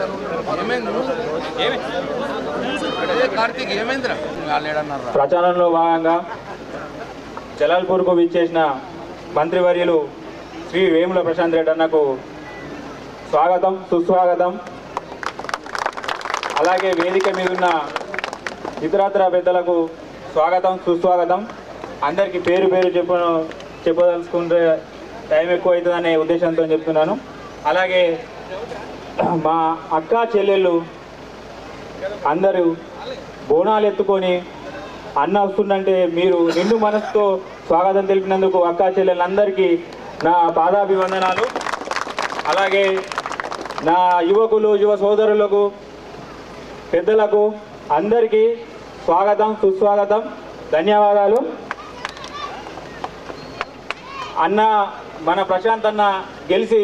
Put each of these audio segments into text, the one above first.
నమస్కారం కార్తీక్ ఏమైందిరా? వాళ్ళు ప్రచారంలో భాగంగా జలాల్పూర్కు విచ్చేసిన మంత్రివర్యులు శ్రీ వేముల ప్రశాంత్ రెడ్డి అన్నకు స్వాగతం సుస్వాగతం. అలాగే వేదిక మీద ఉన్న ఇతరత్ర పెద్దలకు స్వాగతం సుస్వాగతం. అందరికీ పేరు పేరు చెప్ప చెప్పదలుచుకుంటే టైం ఎక్కువ అవుతుందనే ఉద్దేశంతో చెప్తున్నాను. అలాగే మా అక్క చెల్లెళ్ళు అందరూ బోనాలు ఎత్తుకొని అన్న వస్తుందంటే మీరు నిండు మనసుతో స్వాగతం తెలిపినందుకు అక్కా చెల్లెలందరికీ నా పాదాభివందనాలు. అలాగే నా యువకులు యువ సోదరులకు పెద్దలకు అందరికీ స్వాగతం సుస్వాగతం ధన్యవాదాలు. అన్న మన ప్రశాంత్ అన్న గెలిచి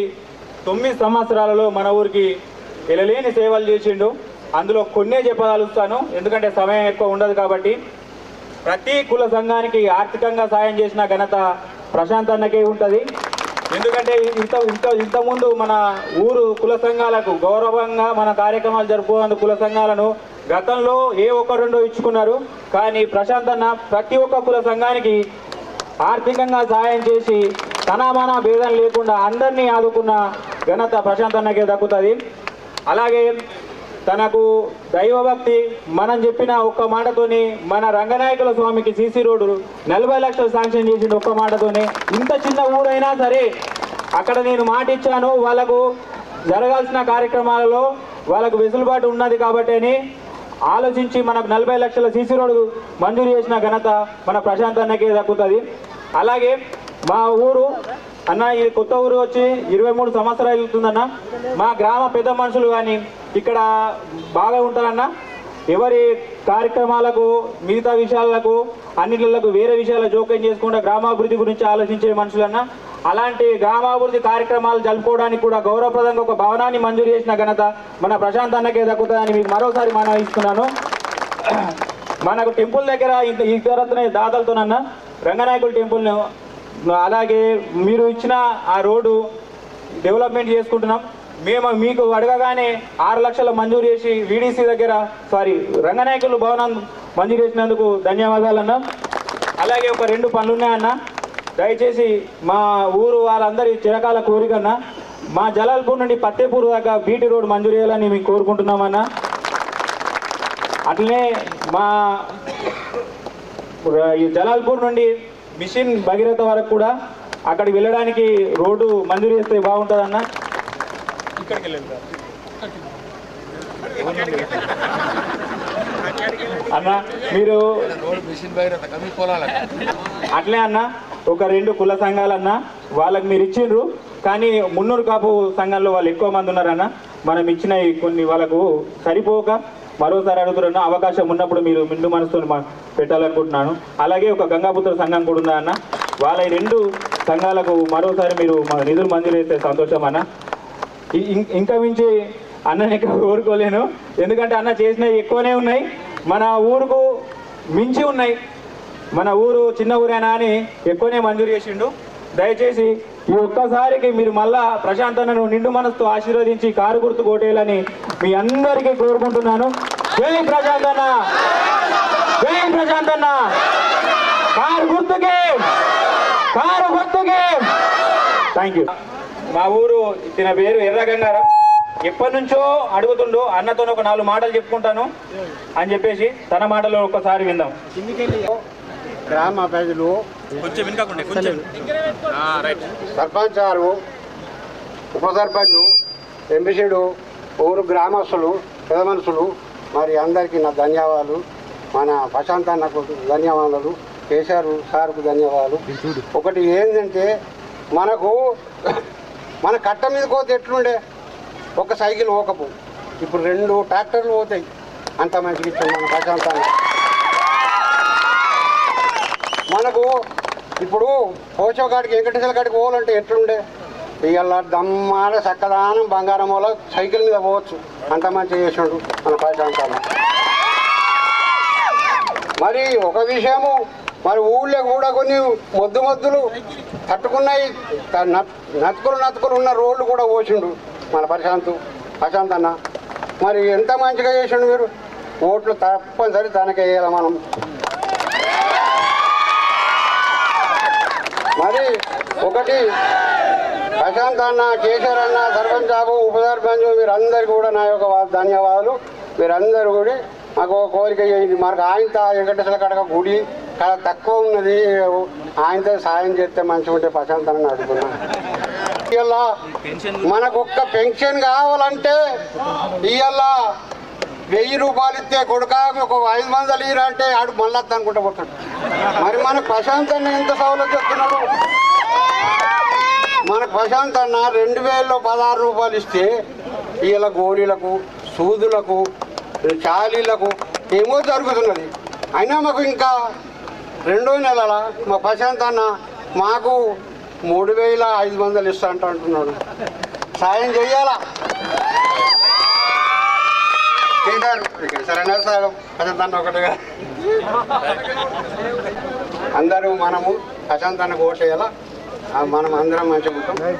తొమ్మిది సంవత్సరాలలో మన ఊరికి ఎలలేని సేవలు చేసిండు. అందులో కొన్నే చెప్పగలుగుతాను ఎందుకంటే సమయం ఎక్కువ ఉండదు కాబట్టి. ప్రతి కుల సంఘానికి ఆర్థికంగా సాయం చేసిన ఘనత ప్రశాంత్ అన్నకే ఉంటుంది. ఎందుకంటే ఇంత ఇంత ఇంతకుముందు మన ఊరు కుల సంఘాలకు గౌరవంగా మన కార్యక్రమాలు జరుపుకున్నందుకు కుల సంఘాలను గతంలో ఏ ఒక్క రెండో ఇచ్చుకున్నారు. కానీ ప్రశాంత్ అన్న ప్రతి ఒక్క కుల సంఘానికి ఆర్థికంగా సాయం చేసి తనమాన భేదం లేకుండా అందరినీ ఆదుకున్న ఘనత ప్రశాంత్ అన్నకే దక్కుతుంది. అలాగే తనకు దైవభక్తి మనం చెప్పిన ఒక్క మాటతోని మన రంగనాయకుల స్వామికి సీసీ రోడ్డు నలభై లక్షలు శాంక్షన్ చేసిన ఒక్క మాటతోనే. ఇంత చిన్న ఊరైనా సరే అక్కడ నేను మాట ఇచ్చాను వాళ్ళకు జరగాల్సిన కార్యక్రమాలలో వాళ్ళకు వెసులుబాటు ఉన్నది కాబట్టి అని ఆలోచించి మనకు నలభై లక్షల సీసీ రోడ్డు మంజూరు చేసిన ఘనత మన ప్రశాంత్ అన్నకే దక్కుతుంది. అలాగే మా ఊరు అన్న ఇది కొత్త ఊరు వచ్చి ఇరవై మూడు సంవత్సరాలు అవుతుందన్న. మా గ్రామ పెద్ద మనుషులు కానీ ఇక్కడ బాగా ఉంటారన్న. ఎవరి కార్యక్రమాలకు మిగతా విషయాలకు అన్నిటిలకు వేరే విషయాల జోక్యం చేసుకుంటూ గ్రామాభివృద్ధి గురించి ఆలోచించే మనుషులన్న. అలాంటి గ్రామాభివృద్ధి కార్యక్రమాలు జరుపుకోవడానికి కూడా గౌరవప్రదంగా ఒక భవనాన్ని మంజూరు చేసిన ఘనత మన ప్రశాంత్ అన్నకే దక్కుతుందని మీకు మరోసారి మనం ఇస్తున్నాను మనకు టెంపుల్ దగ్గర ఇంత ఇద్దరత్నే దాతలతోనన్న రంగనాయకుల టెంపుల్ను అలాగే మీరు ఇచ్చిన ఆ రోడ్డు డెవలప్మెంట్ చేసుకుంటున్నాం. మేము మీకు అడగగానే ఆరు లక్షల మంజూరు చేసి వీడీసీ దగ్గర సారీ రంగనాయకులు భవనం మంజూరు చేసినందుకు ధన్యవాదాలు అన్న. అలాగే ఒక రెండు పనులు ఉన్నాయన్న దయచేసి మా ఊరు వాళ్ళందరి చిరకాల కోరికన్న మా జలాల్పూర్ నుండి పత్తేపూర్ దాకా బీటీ రోడ్ మంజూరు చేయాలని మేము కోరుకుంటున్నామన్న అట్లనే మా ఈ జలాల్పూర్ నుండి మిషన్ భగీరథ వరకు కూడా అక్కడికి వెళ్ళడానికి రోడ్డు మంజూరు చేస్తే బాగుంటుందన్న. ఇక్కడికి అన్న మీరు అట్లే అన్న ఒక రెండు కుల సంఘాలన్న వాళ్ళకి మీరు ఇచ్చిండ్రు. కానీ మున్నూరు కాపు సంఘాల్లో వాళ్ళు ఎక్కువ మంది ఉన్నారన్న. మనం ఇచ్చిన కొన్ని వాళ్ళకు సరిపోక మరోసారి అడుగుతున్న అవకాశం ఉన్నప్పుడు మీరు మిండు మనసుతో పెట్టాలనుకుంటున్నాను. అలాగే ఒక గంగాపుత్ర సంఘం కూడా ఉందా అన్న? వాళ్ళ రెండు సంఘాలకు మరోసారి మీరు మా నిధులు మంజూరు చేస్తే సంతోషం అన్న? ఇంకా మించి అన్నని ఇంకా కోరుకోలేను ఎందుకంటే అన్న చేసినవి ఎక్కువనే ఉన్నాయి. మన ఊరుకు మించి ఉన్నాయి. మన ఊరు చిన్న ఊరేనా అని ఎక్కువనే మంజూరు చేసిండు. దయచేసి ఈ ఒక్కసారికి మీరు మళ్ళా ప్రశాంతనను నిండు మనసుతో ఆశీర్వదించి కారు గుర్తు కోటేయాలని మీ అందరికీ కోరుకుంటున్నాను. జై ప్రశాంతన్న! జై ప్రశాంతన్న! కారు గుర్తుకే! కారు గుర్తుకే! థ్యాంక్ యూ మా ఊరు తిన పేరు ఎర్రగంగారం ఎప్పటి నుంచో అడుగుతుండు అన్నతో ఒక నాలుగు మాటలు చెప్పుకుంటాను అని చెప్పేసి తన మాటలు ఒక్కసారి విందాం. గ్రామ ప్రజలు సర్పంచ్ గారు ఉప సర్పంచ్ ఎంపీసీడు ఊరు గ్రామస్తులు పెద్ద మనుషులు మరి అందరికీ నా ధన్యవాదాలు. మన ప్రశాంత్ అన్నకు ధన్యవాదాలు కేసీఆర్ సార్కు ధన్యవాదాలు. ఒకటి ఏంటంటే మనకు మన కట్ట మీద పోతే ఎట్లుండే? ఒక సైకిల్ పోకపో. ఇప్పుడు రెండు ట్రాక్టర్లు పోతాయి. అంత మంచిగా ఇచ్చింది మన ప్రశాంతంగా మనకు ఇప్పుడు పోచోకాడికి వెంకటేశ్వర కాడికి పోవాలంటే ఎట్లుండే? ఇవాళ దమ్మాల చక్కదానం బంగారం వల్ల సైకిల్ మీద పోవచ్చు. అంత మంచిగా చేసిండు మన ప్రశాంతంగా మరి ఒక విషయము మరి ఊళ్ళో కూడా కొన్ని మొద్దు మొద్దులు తట్టుకున్నాయి. నతుకులు నతుకులు ఉన్న రోడ్లు కూడా పోసిండు మన ప్రశాంత్ ప్రశాంత్ అన్న. మరి ఎంత మంచిగా చేసిండు మీరు? ఓట్లు తప్పనిసరి తనకేయాలి మనం మరి ఒకటి. ప్రశాంత్ అన్న కేసీఆర్ అన్న సర్పంచ్ బాబు ఉప సర్పంచ్ మీరందరికీ కూడా నా యొక్క ధన్యవాదాలు. మీరందరూ కూడా మాకు ఒక కోరిక చేయండి. మాకు ఆయనతో వెంకటేశ్వర కడక గుడి చాలా తక్కువ ఉన్నది. ఆయనతో సాయం చేస్తే మంచిగా ఉంటే ప్రశాంతంగా అడుగుతున్నాం ఇవాళ మనకు ఒక్క పెన్షన్ కావాలంటే ఇవాళ వెయ్యి రూపాయలు ఇస్తే కొడుక ఒక ఐదు వందలు ఇరంటే అంటే ఆడు మళ్ళీ అనుకుంటా పోతాడు. మరి మనకు ప్రశాంత్ అన్న ఎంత సౌలభ్యం చెప్తున్నాడు? మనకు ప్రశాంత్ అన్న రెండు వేలలో పదహారు రూపాయలు ఇస్తే వీళ్ళ గోళీలకు సూదులకు చాలీలకు ఏమో జరుగుతున్నది. అయినా మాకు ఇంకా రెండో నెలల మా ప్రశాంత్ అన్న మాకు మూడు వేల ఐదు వందలు ఇస్తా అంట అంటున్నాడు. సాయం చెయ్యాలా? చేశారు ఇక్కడ సరైన సార్ ప్రశాంత్ అన్న ఒకటిగా. అందరూ మనము ప్రశాంత్ అన్నకు ఓటేయాలా మనం అందరం మంచిగా ఉంటాం. జై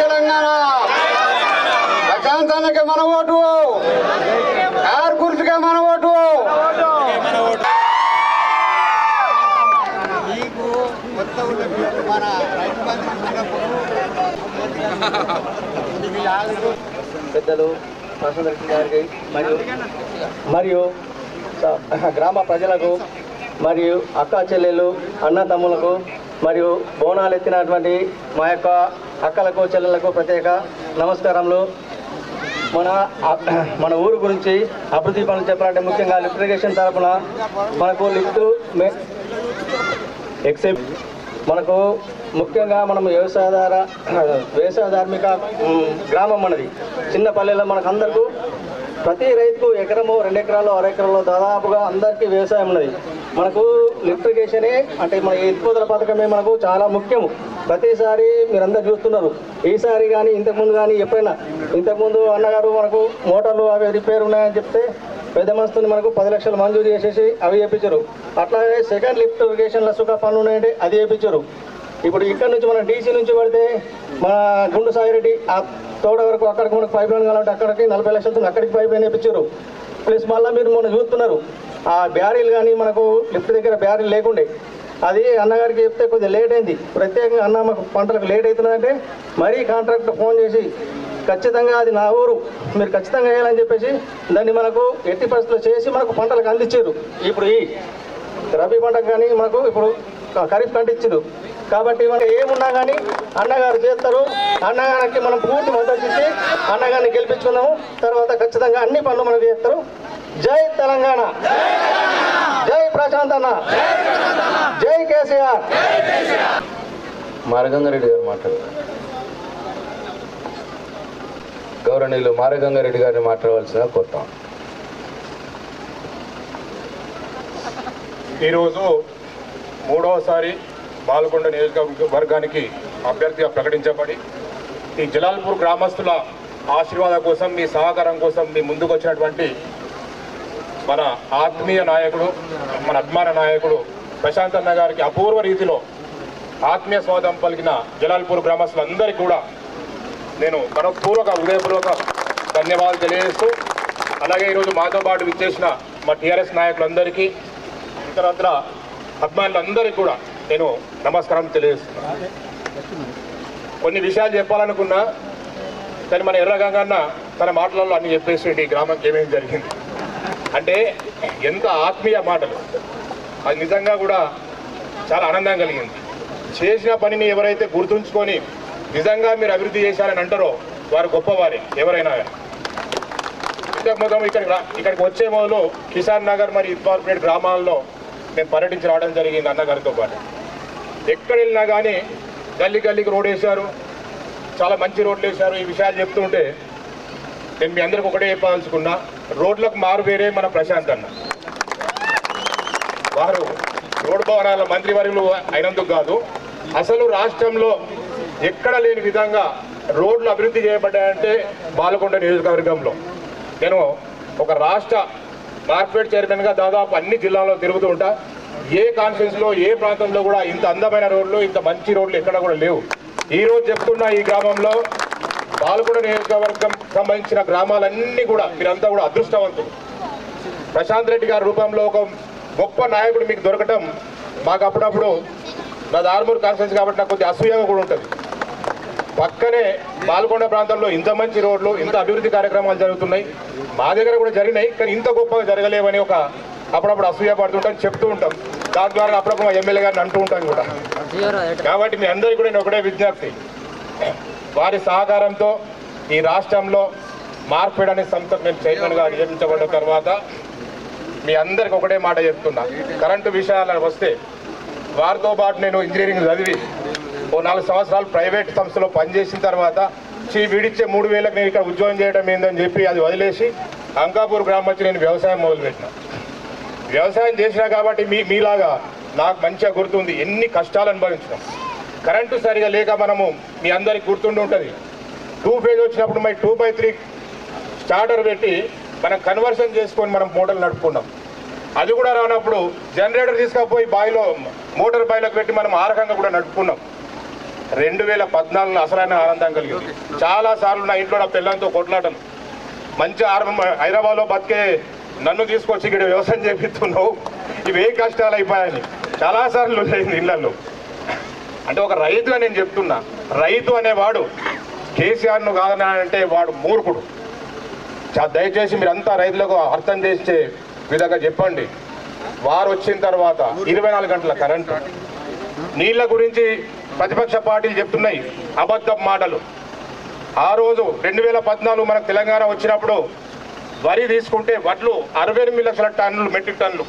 తెలంగాణ! ప్రశాంత్ అన్నకే మన ఓటు. కార్ గుర్తుకే మన ఓటు. మన పెద్దలు గారికి మరియు మరియు గ్రామ ప్రజలకు మరియు అక్క చెల్లెలు అన్న తమ్ములకు మరియు బోనాలు ఎత్తినటువంటి మా యొక్క అక్కలకు చెల్లెలకు ప్రత్యేక నమస్కారములు. మన మన ఊరు గురించి అభివృద్ధి పనులు చెప్పాలంటే ముఖ్యంగా లిఫ్ట్ ఇరిగేషన్ తరఫున మనకు లిఫ్ట్ మే- ఎక్సెప్ట్ మనకు ముఖ్యంగా మనం వ్యవసాయదార వ్యవసాయ ధార్మిక గ్రామం మనది చిన్న పల్లెలో మనకు అందరికీ ప్రతి రైతుకు ఎకరము రెండు ఎకరాలు అర ఎకరాలు దాదాపుగా అందరికీ వ్యవసాయం ఉన్నది. మనకు లిఫ్టిగేషనే అంటే మన ఎత్తుపోతల పథకమే మనకు చాలా ముఖ్యము. ప్రతిసారి మీరందరూ చూస్తున్నారు. ఈసారి కానీ ఇంతకుముందు కానీ ఎప్పుడైనా ఇంతకుముందు అన్నగారు మనకు మోటార్లు అవి రిపేర్ ఉన్నాయని చెప్తే పెద్ద మనసుతో మనకు పది లక్షలు మంజూరు చేసేసి అవి చేయించారు అట్లాగే సెకండ్ లిఫ్ట్ ఇరిగేషన్ లసుక పనులు ఉన్నాయంటే అది చేయించారు ఇప్పుడు ఇక్కడ నుంచి మనం డీసీ నుంచి పడితే మన గుండు సాయిరెడ్డి ఆ తోడ వరకు అక్కడికి మనకు పైప్ లైన్ కావాలంటే అక్కడికి నలభై లక్షలతో అక్కడికి పైప్ లైన్ వేయించారు. ప్లస్ మళ్ళీ మీరు మొన్న చూస్తున్నారు ఆ బ్యారీలు కానీ మనకు లిఫ్ట్ దగ్గర బ్యారీలు లేకుండే. అది అన్నగారికి చెప్తే కొద్దిగా లేట్ అయింది. ప్రత్యేకంగా అన్న మాకు పంటలకు లేట్ అవుతుందంటే మరీ కాంట్రాక్టర్ ఫోన్ చేసి ఖచ్చితంగా అది నా ఊరు మీరు ఖచ్చితంగా వేయాలని చెప్పేసి దాన్ని మనకు ఎట్టి పరిస్థితుల్లో చేసి మనకు పంటలకు అందించారు. ఇప్పుడు ఈ రబీ పంటకు కానీ మనకు ఇప్పుడు ఖరీఫ్ పంట ఇచ్చారు. కాబట్టి మనకి ఏమున్నా కానీ అన్నగారు చేస్తారు. అన్నగారికి మనం పూర్తి మద్దతు ఇచ్చి అన్నగారిని గెలిపించుకుందాము తర్వాత ఖచ్చితంగా అన్ని పనులు మనకు చేస్తారు. జై తెలంగాణ. జై ప్రశాంత్ అన్న. జై కేసీఆర్. మారగంగారెడ్డి గారు మాట్లాడారు గౌరవనీయులు మారగంగారెడ్డి గారిని మాట్లాడవలసిన కోరుతాం ఈరోజు మూడవసారి బాలకొండ నియోజకవర్గానికి అభ్యర్థిగా ప్రకటించబడి ఈ జలాల్పూర్ గ్రామస్తుల ఆశీర్వాదం కోసం మీ సహకారం కోసం మీ ముందుకు వచ్చినటువంటి మన ఆత్మీయ నాయకుడు మన అభిమాన నాయకుడు ప్రశాంత్ అన్న గారికి అపూర్వ రీతిలో ఆత్మీయ స్వాదం పలికిన జలాల్పూర్ గ్రామస్తులందరికీ కూడా నేను మనపూర్వక హృదయపూర్వక ధన్యవాదాలు తెలియజేస్తూ అలాగే ఈరోజు మాతో పాటు విచ్చేసిన మా టీఆర్ఎస్ నాయకులందరికీ ఇతరత్ర అభిమానులందరికీ కూడా నేను నమస్కారం తెలియజేస్తున్నాను కొన్ని విషయాలు చెప్పాలనుకున్నా కానీ మన ఎర్రగంగన్న తన మాటలలో అన్ని చెప్పేసి ఈ గ్రామంకి ఏమేమి జరిగింది. అంటే ఎంత ఆత్మీయ మాటలు. అది నిజంగా కూడా చాలా ఆనందం కలిగింది. చేసిన పనిని ఎవరైతే గుర్తుంచుకొని నిజంగా మీరు అభివృద్ధి చేశారని అంటారో వారు గొప్పవారే ఎవరైనా. ఇంతకు మొదలు ఇక్కడ ఇక్కడికి వచ్చే మొదలు కిసాన్ నగర్ మరి ఇద్వార్పేట గ్రామాల్లో మేము పర్యటించి రావడం జరిగింది అన్నగారితో పాటు. ఎక్కడ వెళ్ళినా కానీ గల్లీ గల్లీకి రోడ్ వేశారు. చాలా మంచి రోడ్లు వేశారు. ఈ విషయాలు చెప్తుంటే నేను మీ అందరికి ఒకటే చెప్పదలుచుకున్నా రోడ్లకు మారు వేరే మన ప్రశాంత్ అన్న. వారు రోడ్డు భవనాల మంత్రివర్యులు అయినందుకు కాదు అసలు రాష్ట్రంలో ఎక్కడ లేని విధంగా రోడ్లు అభివృద్ధి చేయబడ్డాయంటే బాలకొండ నియోజకవర్గంలో. నేను ఒక రాష్ట్ర మార్కెట్ చైర్మన్గా దాదాపు అన్ని జిల్లాల్లో తిరుగుతూ ఉంటా. ఏ కాన్ఫరెన్స్లో ఏ ప్రాంతంలో కూడా ఇంత అందమైన రోడ్లు ఇంత మంచి రోడ్లు ఎక్కడ కూడా లేవు. ఈ రోజు చెప్తున్న ఈ గ్రామంలో పాల్గొడ నియోజకవర్గం సంబంధించిన గ్రామాలన్నీ కూడా మీరంతా కూడా అదృష్టవంతులు. ప్రశాంత్ రెడ్డి గారి రూపంలో ఒక గొప్ప నాయకుడు మీకు దొరకటం మాకు అప్పుడప్పుడు నా ఆర్మూర్ కాన్ఫరెన్స్ కాబట్టి నాకు కొద్దిగా అసూయగా కూడా ఉంటుంది. పక్కనే పాల్గొండ ప్రాంతంలో ఇంత మంచి రోడ్లు ఇంత అభివృద్ధి కార్యక్రమాలు జరుగుతున్నాయి. మా దగ్గర కూడా జరిగినాయి కానీ ఇంత గొప్పగా జరగలేవని ఒక అప్పుడప్పుడు అసూయ పడుతుంటాం చెప్తూ ఉంటాం. దాని ద్వారా అప్పుడప్పుడు మా ఎమ్మెల్యే గారిని అంటూ ఉంటాం కూడా. కాబట్టి మీ అందరికీ కూడా నేను ఒకటే విజ్ఞప్తి. వారి సహకారంతో ఈ రాష్ట్రంలో మార్పెడ్ అనే సంస్థ మేము చైర్మన్గా నియమించబడిన తర్వాత మీ అందరికి ఒకటే మాట చెప్తున్నా. కరెంటు విషయాలకు వస్తే వారితో పాటు నేను ఇంజనీరింగ్ చదివి ఓ నాలుగు సంవత్సరాలు ప్రైవేట్ సంస్థలో పనిచేసిన తర్వాత చీ విడిచ్చే మూడు వేలకు నేను ఇక్కడ ఉద్యోగం చేయడం ఏందని చెప్పి అది వదిలేసి అంకాపూర్ గ్రామం వచ్చి నేను వ్యవసాయం మొదలుపెట్టిన. వ్యవసాయం చేసినా కాబట్టి మీ మీలాగా నాకు మంచిగా గుర్తుంది. ఎన్ని కష్టాలు అనుభవించినాం. కరెంటు సరిగా లేక మనము మీ అందరికి గుర్తుండి ఉంటుంది. టూ ఫేజ్ వచ్చినప్పుడు మరి టూ బై త్రీ స్టార్టర్ పెట్టి మనం కన్వర్షన్ చేసుకొని మనం మోటార్లు నడుపుకున్నాం. అది కూడా రానప్పుడు జనరేటర్ తీసుకపోయి బావిలో మోటార్ బావిలోకి పెట్టి మనం ఆ రకంగా కూడా నడుపుకున్నాం. రెండు వేల పద్నాలుగులో అసలైన ఆనందం కలిగింది. చాలా సార్లు నా ఇంట్లో నా పిల్లలతో కొట్లాటలు మంచి ఆరంభం హైదరాబాద్లో బతికే నన్ను తీసుకొచ్చి ఇక్కడ వ్యవసాయం చేపిస్తున్నావు. ఇవి ఏ కష్టాలు అయిపోయాయని. చాలాసార్లు అయింది ఇళ్ళలో. అంటే ఒక రైతుగా నేను చెప్తున్నా. రైతు అనేవాడు కేసీఆర్ను కాదని అంటే వాడు మూర్ఖుడు. దయచేసి మీరంతా రైతులకు అర్థం చేసే విధంగా చెప్పండి. వారు వచ్చిన తర్వాత ఇరవై నాలుగు గంటల కరెంటు. నీళ్ళ గురించి ప్రతిపక్ష పార్టీలు చెప్తున్నాయి అబద్ధం మాటలు. ఆ రోజు రెండు వేల పద్నాలుగు మనకు తెలంగాణ వచ్చినప్పుడు వరి తీసుకుంటే వడ్లు అరవై ఎనిమిది లక్షల టన్నులు మెట్రిక్ టన్నులు.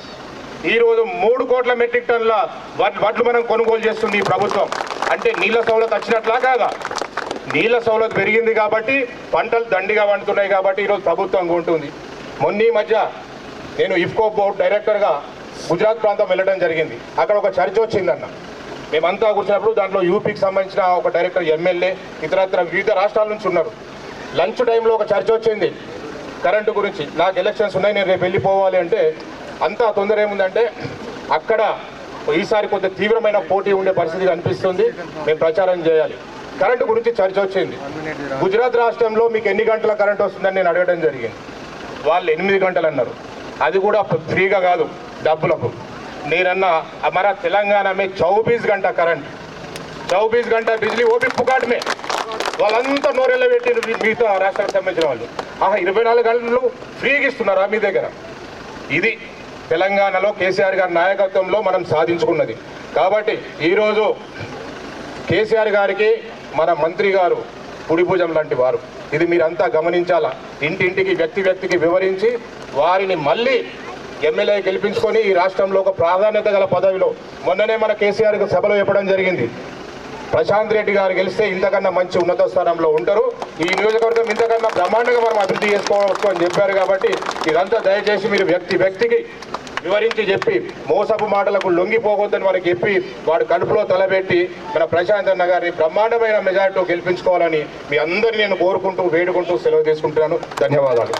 ఈరోజు మూడు కోట్ల మెట్రిక్ టన్నుల వడ్- వడ్లు మనం కొనుగోలు చేస్తుంది ఈ ప్రభుత్వం. అంటే నీళ్ళ సౌలత వచ్చినట్లా కాదా? నీళ్ళ సౌలత పెరిగింది కాబట్టి పంటలు దండిగా వండుతున్నాయి కాబట్టి ఈరోజు ప్రభుత్వం ఉంటుంది మొన్న మధ్య నేను ఇఫ్కో బోర్డు డైరెక్టర్గా గుజరాత్ ప్రాంతం వెళ్ళడం జరిగింది. అక్కడ ఒక చర్చ వచ్చిందన్న. మేమంతా కూర్చున్నప్పుడు దాంట్లో యూపీకి సంబంధించిన ఒక డైరెక్టర్ ఎమ్మెల్యే ఇతరత్ర వివిధ రాష్ట్రాల నుంచి ఉన్నారు. లంచ్ టైంలో ఒక చర్చ వచ్చింది. కరెంటు గురించి. నాకు ఎలక్షన్స్ ఉన్నాయి నేను రేపు వెళ్ళిపోవాలి అంటే అంతా తొందర ఏముందంటే అక్కడ ఈసారి కొంత తీవ్రమైన పోటీ ఉండే పరిస్థితి కనిపిస్తుంది. మేము ప్రచారం చేయాలి. కరెంటు గురించి చర్చ వచ్చింది. గుజరాత్ రాష్ట్రంలో మీకు ఎన్ని గంటల కరెంట్ వస్తుందని నేను అడగడం జరిగింది. వాళ్ళు ఎనిమిది గంటలు అన్నారు. అది కూడా ఫ్రీగా కాదు డబ్బులకు. నేనన్నా हमारा తెలంగాణ మే చౌబీస్ గంట కరెంట్ చౌబీస్ గంట బిజిలీ ఓపి పుకాట్ మే వాళ్ళంతా నోరెళ్ళ పెట్టిన మిగతా రాష్ట్రానికి సంబంధించిన వాళ్ళు ఆహా ఇరవై నాలుగు గంటలు ఫ్రీగా ఇస్తున్నారా మీ దగ్గర ఇది తెలంగాణలో కేసీఆర్ గారి నాయకత్వంలో మనం సాధించుకున్నది కాబట్టి ఈరోజు కేసీఆర్ గారికి మన మంత్రి గారు పుడి భుజం లాంటి వారు ఇది మీరంతా గమనించాలా ఇంటింటికి వ్యక్తి వ్యక్తికి వివరించి వారిని మళ్ళీ ఎమ్మెల్యే గెలిపించుకొని ఈ రాష్ట్రంలో ఒక ప్రాధాన్యత గల పదవిలో మొన్ననే మన కేసీఆర్ సభలో చెప్పడం జరిగింది. ప్రశాంత్ రెడ్డి గారు గెలిస్తే ఇంతకన్నా మంచి ఉన్నత స్థానంలో ఉంటారు. ఈ నియోజకవర్గం ఇంతకన్నా బ్రహ్మాండంగా మనం అభివృద్ధి చేసుకోవచ్చు అని చెప్పారు కాబట్టి ఇదంతా దయచేసి మీరు వ్యక్తి వ్యక్తికి వివరించి చెప్పి మోసపు మాటలకు లొంగిపోవద్దని వారికి చెప్పి వాడు కడుపులో తలబెట్టి మన ప్రశాంత్ అన్న గారిని బ్రహ్మాండమైన మెజారిటీ గెలిపించుకోవాలని మీ అందరినీ నేను కోరుకుంటూ వేడుకుంటూ సెలవు తీసుకుంటున్నాను. ధన్యవాదాలు.